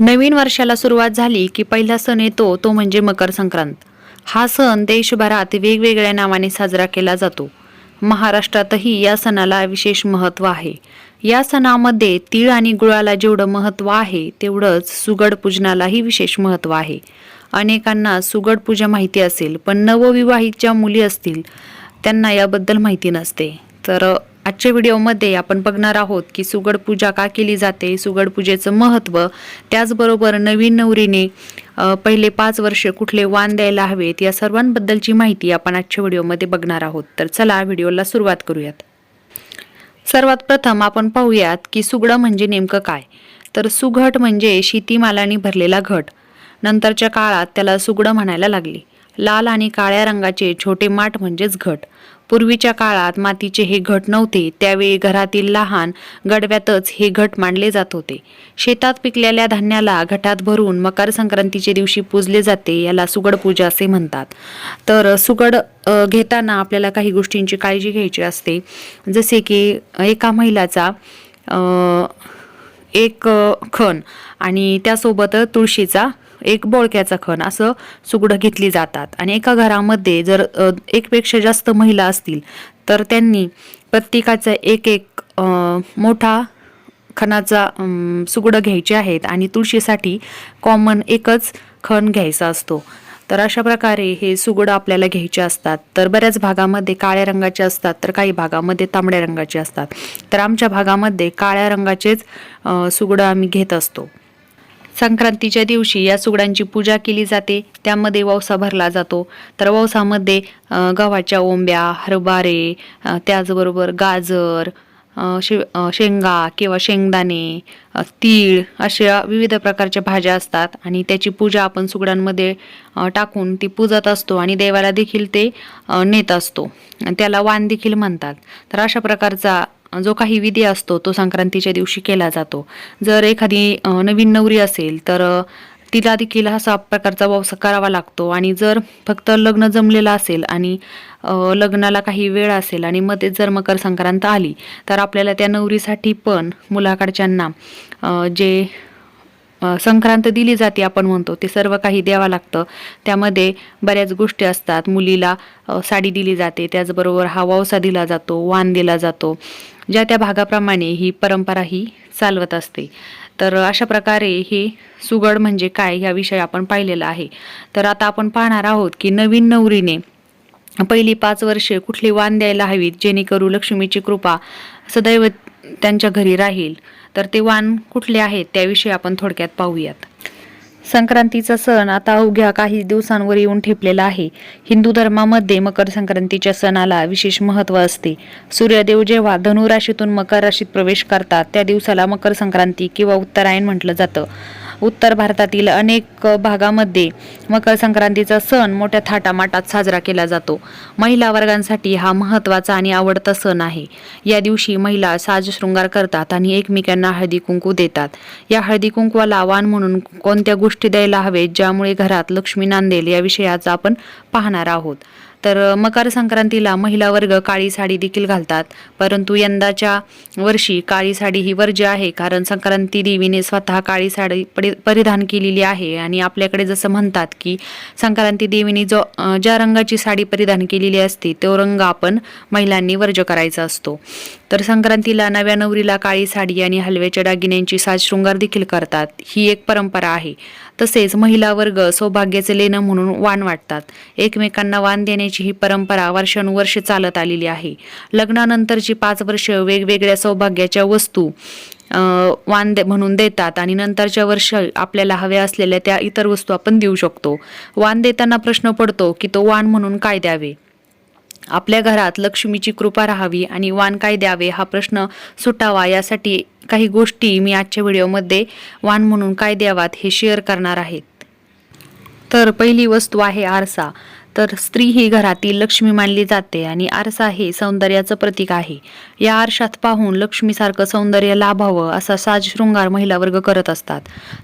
नवीन वर्षाला सुरुवात झाली की पहिला सण येतो तो म्हणजे मकर संक्रांत. हा सण देशभरात वेगवेगळ्या नावाने साजरा केला जातो. महाराष्ट्रातही या सणाला विशेष महत्त्व आहे. या सणामध्ये तीळ आणि गुळाला जेवढं महत्त्व आहे तेवढंच सुगड पूजनालाही विशेष महत्त्व आहे. अनेकांना सुगड पूजा माहिती असेल पण नवविवाहित ज्या मुली असतील त्यांना याबद्दल माहिती नसते. तर आजच्या व्हिडिओमध्ये आपण बघणार आहोत की सुगड पूजा का केली जाते सुगड पूजेचं महत्त्व. त्याचबरोबर नवीन नवरीने पहिले पाच वर्ष कुठले वाण द्यायला हवेत या सर्वांबद्दलची माहिती आपण आजच्या व्हिडिओमध्ये बघणार आहोत. तर चला व्हिडिओला सुरुवात करूयात. सर्वात प्रथम आपण पाहूयात की सुगडं म्हणजे नेमकं काय? तर सुघट म्हणजे शेतीमालाने भरलेला घट. नंतरच्या काळात त्याला सुगडं म्हणायला लागली. लाल आणि काळ्या रंगाचे छोटे माठ म्हणजेच घट. पूर्वीच्या काळात मातीचे हे घट नव्हते त्यावेळी घरातील लहान गडव्यातच हे घट मांडले जात होते. शेतात पिकलेल्या धान्याला घटात भरून मकर संक्रांतीच्या दिवशी पूजले जाते याला सुगड पूजा असे म्हणतात. तर सुगड घेताना आपल्याला काही गोष्टींची काळजी घ्यायची असते. जसे की एका महिलाचा एक खण आणि त्यासोबत तुळशीचा एक बोळक्याचा खण असं सुगडं घेतली जातात. आणि एका घरामध्ये जर एकपेक्षा जास्त महिला असतील तर त्यांनी प्रत्येकाचा एक एक मोठा खणाचा सुगडं घ्यायचे आहेत आणि तुळशीसाठी कॉमन एकच खण घ्यायचा असतो. तर अशा प्रकारे हे सुगडं आपल्याला घ्यायचे असतात. तर बऱ्याच भागामध्ये काळ्या रंगाचे असतात तर काही भागामध्ये तांबड्या रंगाचे असतात. तर आमच्या भागामध्ये काळ्या रंगाचेच सुगडं आम्ही घेत असतो. संक्रांतीच्या दिवशी या सुगडांची पूजा केली जाते. त्यामध्ये ववसा भरला जातो. तर ववसामध्ये गव्हाच्या ओंब्या हरभरे त्याचबरोबर गाजर शे शेंगा किंवा शेंगदाणे तीळ अशा विविध प्रकारच्या भाज्या असतात आणि त्याची पूजा आपण सुगडांमध्ये टाकून ती पूजत असतो आणि देवाला देखील ते नेत असतो. आणि त्याला वाण देखील म्हणतात. तर अशा प्रकारचा जो काही विधी असतो तो संक्रांतीच्या दिवशी केला जातो. जर एखादी नवीन नवरी असेल तर तिला देखील असा प्रकारचा व्यवसाय करावा लागतो. आणि जर फक्त लग्न जमलेलं असेल आणि लग्नाला काही वेळ असेल आणि मध्येच जर मकर संक्रांत आली तर आपल्याला त्या नवरीसाठी पण मुलाकडच्यांना जे संक्रांत दिली जाते आपण म्हणतो. ते सर्व काही द्यावं लागतं. त्यामध्ये बऱ्याच गोष्टी असतात. मुलीला साडी दिली जाते. त्याचबरोबर हा वावसा दिला जातो वाण दिला जातो. ज्या त्या भागाप्रमाणे ही परंपरा ही चालवत असते. तर अशा प्रकारे हे सुगड म्हणजे काय याविषयी आपण पाहिलेला आहे. तर आता आपण पाहणार आहोत की नवीन नवरीने पहिली पाच वर्षे कुठली वाण द्यायला हवीत जेणेकरून लक्ष्मीची कृपा सदैव त्यांच्या घरी राहील. तर ते वाण कुठले आहेत त्याविषयी आपण थोडक्यात पाहूयात. संक्रांतीचा सण आता अवघ्या काही दिवसांवर येऊन ठेपलेला आहे. हिंदू धर्मामध्ये मकर संक्रांतीच्या सणाला विशेष महत्त्व असते. सूर्यदेव जेव्हा धनुराशीतून मकर राशीत प्रवेश करतात त्या दिवसाला मकर संक्रांती किंवा उत्तरायण म्हटलं जातं. उत्तर भारतातील अनेक भागामध्ये मकर संक्रांतीचा सण मोठ्या थाटामाटात साजरा केला जातो. महिला वर्गांसाठी हा महत्त्वाचा आणि आवडता सण आहे. या दिवशी महिला साजशृंगार करतात आणि एकमेकांना हळदी कुंकू देतात. या हळदी कुंकवाला आव्हान म्हणून कोणत्या गोष्टी द्यायला हवेत ज्यामुळे घरात लक्ष्मी नांदेल या विषयाचा आपण पाहणार आहोत. तर मकर संक्रांतीला महिला वर्ग काळी साडी देखील घालतात. परंतु यंदाच्या वर्षी काळी साडी ही वर्ज्य आहे कारण संक्रांती देवीने स्वतः काळी साडी परिधान केलेली आहे. आणि आपल्याकडे जसं म्हणतात की संक्रांती देवीने जो ज्या रंगाची साडी परिधान केलेली असते तो रंग आपण महिलांनी वर्ज करायचा असतो. तर संक्रांतीला नव्या नवरीला काळी साडी आणि हलव्याच्या दागिन्यांची साज शृंगार देखील करतात. ही एक परंपरा आहे. तसेच महिला वर्ग सौभाग्याचे लेणं म्हणून वाण वाटतात. एकमेकांना वाण देण्याची ही परंपरा वर्षानुवर्ष चालत आलेली आहे. लग्नानंतरची पाच वर्ष वेगवेगळ्या सौभाग्याच्या वस्तू वान वाण दे म्हणून देतात आणि नंतरच्या वर्ष आपल्याला हव्या असलेल्या त्या इतर वस्तू आपण देऊ शकतो. वाण देताना प्रश्न पडतो की तो वाण म्हणून काय द्यावे? आपल्या घरात लक्ष्मीची कृपा राहावी आणि वाण काय द्यावे हा प्रश्न सुटावा यासाठी काही गोष्टी मी आजच्या व्हिडिओमध्ये वाण म्हणून काय द्यावात हे शेअर करणार आहेत. तर पहिली वस्तू आहे आरसा. तर स्त्री ही घरातील लक्ष्मी मानली जाते आणि आरसा हे सौंदर्याचं प्रतीक आहे. या आरशात पाहून लक्ष्मीसारखं सौंदर्य लाभावं असा साज शृंगार महिला वर्ग करत असतात.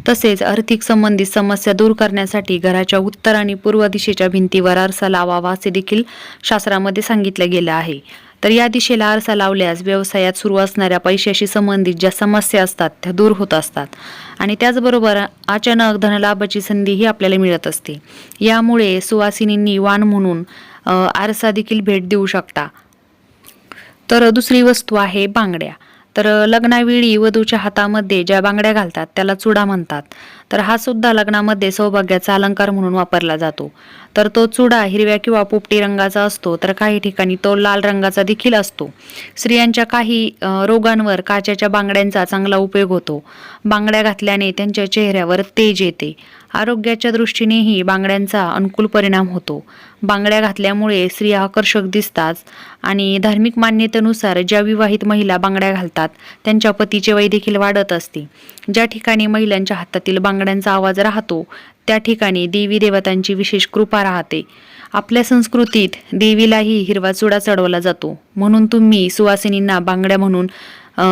तसेच आर्थिक संबंधित समस्या दूर करण्यासाठी घराच्या उत्तर आणि पूर्व दिशेच्या भिंतीवर आरसा लावावा असे देखील शास्त्रामध्ये सांगितलं गेलं आहे. तर या दिशेला आरसा लावल्यास व्यवसायात सुरू असणाऱ्या पैशाशी संबंधित ज्या समस्या असतात त्या दूर होत असतात. आणि त्याचबरोबर अचानक धनलाभाची संधीही आपल्याला मिळत असते. यामुळे सुवासिनींनी वाण म्हणून आरसा देखील भेट देऊ शकता. तर दुसरी वस्तू आहे बांगड्या. तर लग्नावेळी वधूच्या हातामध्ये ज्या बांगड्या घालतात त्याला चुडा म्हणतात. तर हा सुद्धा लग्नामध्ये सौभाग्याचा अलंकार म्हणून वापरला जातो. तर तो चुडा हिरव्या किंवा पोपटी रंगाचा असतो तर काही ठिकाणी तो लाल रंगाचा देखील असतो. स्त्रियांच्या काही रोगांवर काचेच्या बांगड्यांचा चांगला उपयोग होतो. बांगड्या घातल्याने त्यांच्या चेहऱ्यावर तेज येते. आरोग्याच्या दृष्टीनेही बांगड्यांचा अनुकूल परिणाम होतो. बांगड्या घातल्यामुळे स्त्रिया आकर्षक दिसतात आणि धार्मिक मान्यतेनुसार ज्या विवाहित महिला बांगड्या घालतात त्यांच्या पतीचे वय देखील वाढत असते. ज्या ठिकाणी महिलांच्या हातातील बांगड्यांचा आवाज राहतो. त्या ठिकाणी देवी देवतांची विशेष कृपा राहते. आपल्या संस्कृतीत देवीलाही हिरवा चुडा चढवला जातो. म्हणून तुम्ही सुवासिनींना बांगड्या म्हणून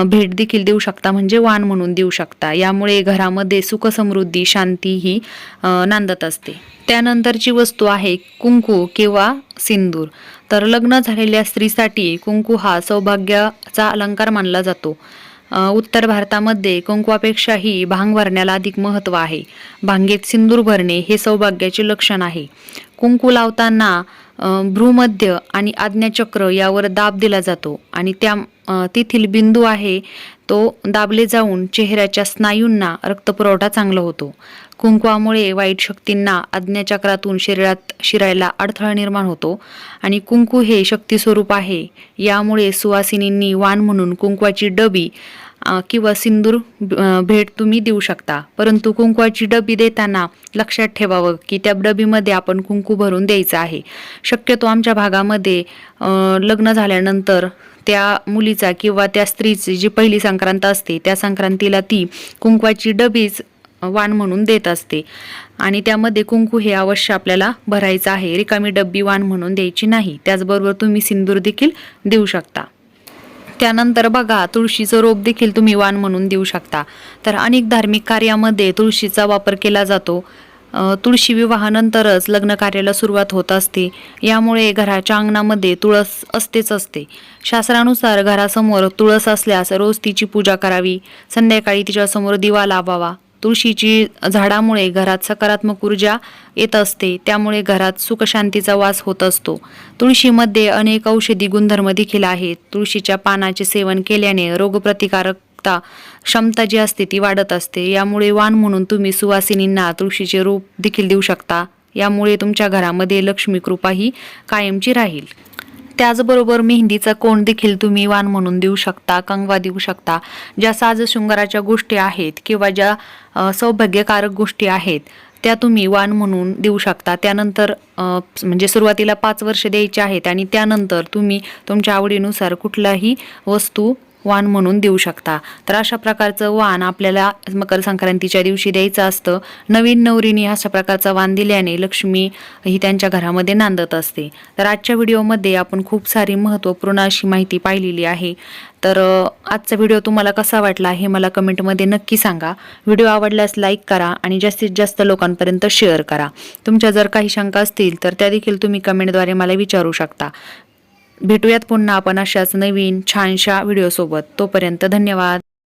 भेट देखील देऊ शकता म्हणजे वाण म्हणून देऊ शकता. यामुळे घरामध्ये सुखसमृद्धी शांती ही नांदत असते. त्यानंतरची वस्तू आहे कुंकू किंवा सिंदूर. तर लग्न झालेल्या स्त्रीसाठी कुंकू हा सौभाग्याचा अलंकार मानला जातो. उत्तर भारतामध्ये कुंकवापेक्षाही भांग भरण्याला अधिक महत्त्व आहे. भांगेत सिंदूर भरणे हे सौभाग्याचे लक्षण आहे. कुंकू लावताना भ्रूमध्य आणि आज्ञाचक्र यावर दाब दिला जातो आणि त्या तेथील बिंदू आहे. तो दाबले जाऊन चेहऱ्याच्या स्नायूंना रक्तपुरवठा चांगला होतो. कुंकवामुळे वाईट शक्तींना आज्ञाचक्रातून शरीरात शिरायला अडथळा निर्माण होतो. आणि कुंकू हे शक्ती स्वरूप आहे. यामुळे सुवासिनींनी वाण म्हणून कुंकवाची डबी किंवा सिंदूर भेट तुम्ही देऊ शकता. परंतु कुंकवाची डबी देताना लक्षात ठेवावं की त्या डबीमध्ये आपण कुंकू भरून द्यायचं आहे. शक्यतो आमच्या भागामध्ये लग्न झाल्यानंतर त्या मुलीचा किंवा त्या स्त्रीची जी पहिली संक्रांत असते त्या संक्रांतीला ती कुंकवाची डबीच वाण म्हणून देत असते. आणि त्यामध्ये कुंकू हे अवश्य आपल्याला भरायचं आहे. रिकामी डब्बी वाण म्हणून द्यायची नाही. त्याचबरोबर तुम्ही सिंदूर देखील देऊ शकता. त्यानंतर बघा तुळशीचं रोप देखील तुम्ही वाण म्हणून देऊ शकता. तर अनेक धार्मिक कार्यामध्ये तुळशीचा वापर केला जातो. तुळशी विवाहानंतरच लग्न कार्याला सुरुवात होत असते. यामुळे घराच्या अंगणामध्ये तुळस असतेच असते. शास्त्रानुसार घरासमोर तुळस असल्यास रोज तिची पूजा करावी. संध्याकाळी तिच्यासमोर दिवा लावावा. तुळशीची झाडामुळे घरात सकारात्मक ऊर्जा येत असते. त्यामुळे घरात सुखशांतीचा वास होत असतो. तुळशीमध्ये अनेक औषधी गुणधर्म देखील आहेत. तुळशीच्या पानाचे सेवन केल्याने रोगप्रतिकारक क्षमता जी असते ती वाढत असते. यामुळे वाण म्हणून तुम्ही सुवासिनींना तुळशीचे रूप देखील देऊ शकता. यामुळे तुमच्या घरामध्ये लक्ष्मी कृपा ही कायमची राहील. त्याचबरोबर मेहंदीचा कोण देखील तुम्ही वाण म्हणून देऊ शकता कंगवा देऊ शकता. ज्या साज शृंगाराच्या गोष्टी आहेत किंवा ज्या सौभाग्यकारक गोष्टी आहेत त्या तुम्ही वाण म्हणून देऊ शकता. त्यानंतर म्हणजे सुरुवातीला पाच वर्ष द्यायची आहेत आणि त्यानंतर तुम्ही तुमच्या आवडीनुसार कुठलाही वस्तू वाण म्हणून देऊ शकता. तर अशा प्रकारचं वाण आपल्याला मकर संक्रांतीच्या दिवशी द्यायचं असतं. नवीन नवरीने अशा प्रकारचा वाण दिल्याने लक्ष्मी ही त्यांच्या घरामध्ये नांदत असते. तर आजच्या व्हिडिओमध्ये आपण खूप सारी महत्त्वपूर्ण अशी माहिती पाहिलेली आहे. तर आजचा व्हिडिओ तुम्हाला कसा वाटला हे मला कमेंटमध्ये नक्की सांगा. व्हिडिओ आवडल्यास लाईक करा आणि जास्तीत जास्त लोकांपर्यंत शेअर करा. तुमच्या जर काही शंका असतील तर त्या देखील तुम्ही कमेंटद्वारे मला विचारू शकता. भेटूयात पुन्हा आपण अशाच नवीन छानशा व्हिडिओसोबत. तोपर्यंत धन्यवाद.